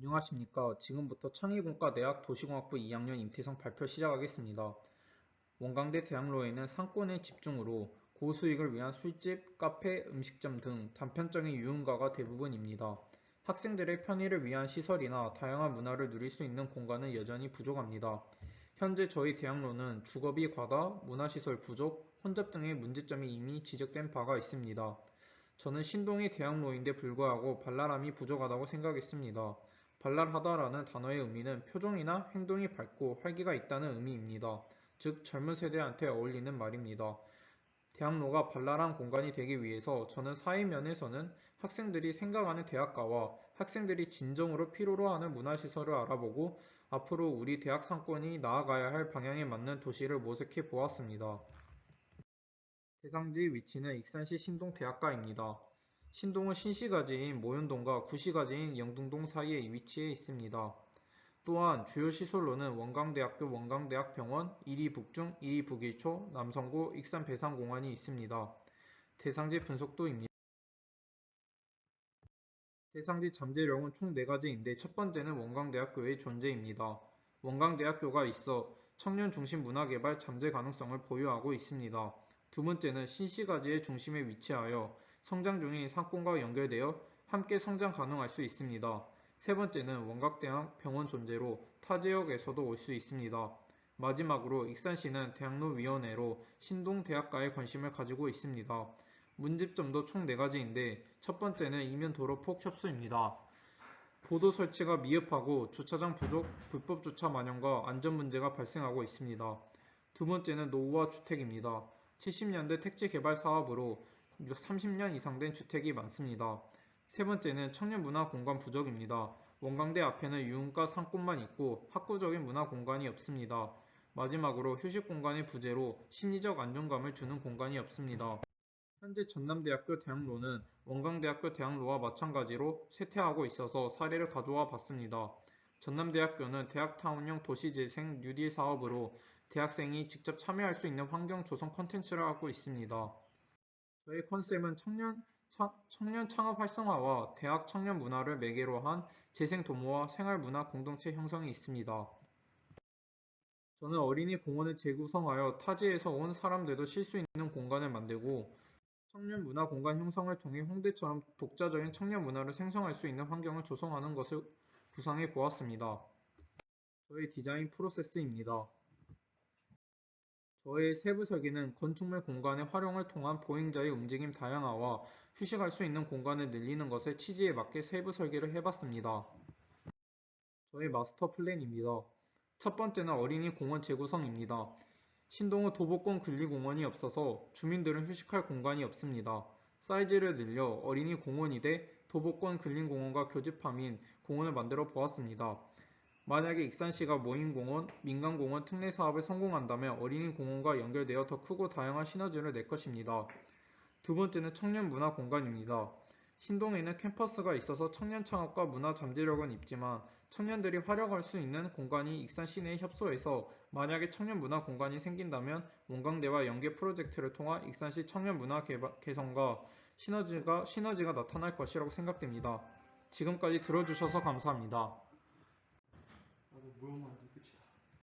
안녕하십니까. 지금부터 창의공과대학 도시공학부 2학년 임태성 발표 시작하겠습니다. 원광대 대학로에는 상권의 집중으로 고수익을 위한 술집, 카페, 음식점 등 단편적인 유흥가가 대부분입니다. 학생들의 편의를 위한 시설이나 다양한 문화를 누릴 수 있는 공간은 여전히 부족합니다. 현재 저희 대학로는 주거비 과다, 문화시설 부족, 혼잡 등의 문제점이 이미 지적된 바가 있습니다. 저는 신동의 대학로인데 불구하고 발랄함이 부족하다고 생각했습니다. 발랄하다라는 단어의 의미는 표정이나 행동이 밝고 활기가 있다는 의미입니다. 즉 젊은 세대한테 어울리는 말입니다. 대학로가 발랄한 공간이 되기 위해서 저는 사회면에서는 학생들이 생각하는 대학가와 학생들이 진정으로 필요로 하는 문화시설을 알아보고 앞으로 우리 대학 상권이 나아가야 할 방향에 맞는 도시를 모색해 보았습니다. 대상지 위치는 익산시 신동대학가입니다. 신동은 신시가지인 모현동과 구시가지인 영등동 사이에 위치해 있습니다. 또한 주요 시설로는 원광대학교 원광대학병원, 이리북중, 이리북일초, 남성고, 익산 배상공원이 있습니다. 대상지 분석도입니다. 대상지 잠재력은 총 4가지인데 첫 번째는 원광대학교의 존재입니다. 원광대학교가 있어 청년 중심 문화개발 잠재 가능성을 보유하고 있습니다. 두 번째는 신시가지의 중심에 위치하여 성장 중인 상권과 연결되어 함께 성장 가능할 수 있습니다. 세 번째는 원각대학 병원 존재로 타 지역에서도 올 수 있습니다. 마지막으로 익산시는 대학로위원회로 신동대학가에 관심을 가지고 있습니다. 문제점도 총 4가지인데 첫 번째는 이면 도로 폭 협소입니다. 보도 설치가 미흡하고 주차장 부족, 불법 주차 만연과 안전 문제가 발생하고 있습니다. 두 번째는 노후화 주택입니다. 70년대 택지 개발 사업으로 30년 이상 된 주택이 많습니다. 세 번째는 청년 문화 공간 부족입니다. 원광대 앞에는 유흥가 상권만 있고 학구적인 문화 공간이 없습니다. 마지막으로 휴식 공간의 부재로 심리적 안정감을 주는 공간이 없습니다. 현재 전남대학교 대학로는 원광대학교 대학로와 마찬가지로 쇠퇴하고 있어서 사례를 가져와 봤습니다. 전남대학교는 대학타운형 도시재생 뉴딜 사업으로 대학생이 직접 참여할 수 있는 환경 조성 콘텐츠를 하고 있습니다. 저희 컨셉은 청년, 차, 청년 창업 활성화와 대학 청년 문화를 매개로 한 재생 도모와 생활 문화 공동체 형성이 있습니다. 저는 어린이 공원을 재구성하여 타지에서 온 사람들도 쉴 수 있는 공간을 만들고 청년 문화 공간 형성을 통해 홍대처럼 독자적인 청년 문화를 생성할 수 있는 환경을 조성하는 것을 구상해 보았습니다. 저의 디자인 프로세스입니다. 저의 세부 설계는 건축물 공간의 활용을 통한 보행자의 움직임 다양화와 휴식할 수 있는 공간을 늘리는 것을 취지에 맞게 세부 설계를 해봤습니다. 저의 마스터 플랜입니다. 첫 번째는 어린이 공원 재구성입니다. 신동은 도보권 근리공원이 없어서 주민들은 휴식할 공간이 없습니다. 사이즈를 늘려 어린이 공원이 돼 도보권 근린공원과 교집함인 공원을 만들어 보았습니다. 만약에 익산시가 모임공원, 민간공원 특례 사업을 성공한다면 어린이 공원과 연결되어 더 크고 다양한 시너지를 낼 것입니다. 두 번째는 청년 문화 공간입니다. 신동에는 캠퍼스가 있어서 청년 창업과 문화 잠재력은 있지만 청년들이 활용할 수 있는 공간이 익산 시내에 협소해서 만약에 청년 문화 공간이 생긴다면 원광대와 연계 프로젝트를 통한 익산시 청년 문화 개선과 시너지가, 시너지가 나타날 것이라고 생각됩니다. 지금까지 들어주셔서 감사합니다. 나도 모형만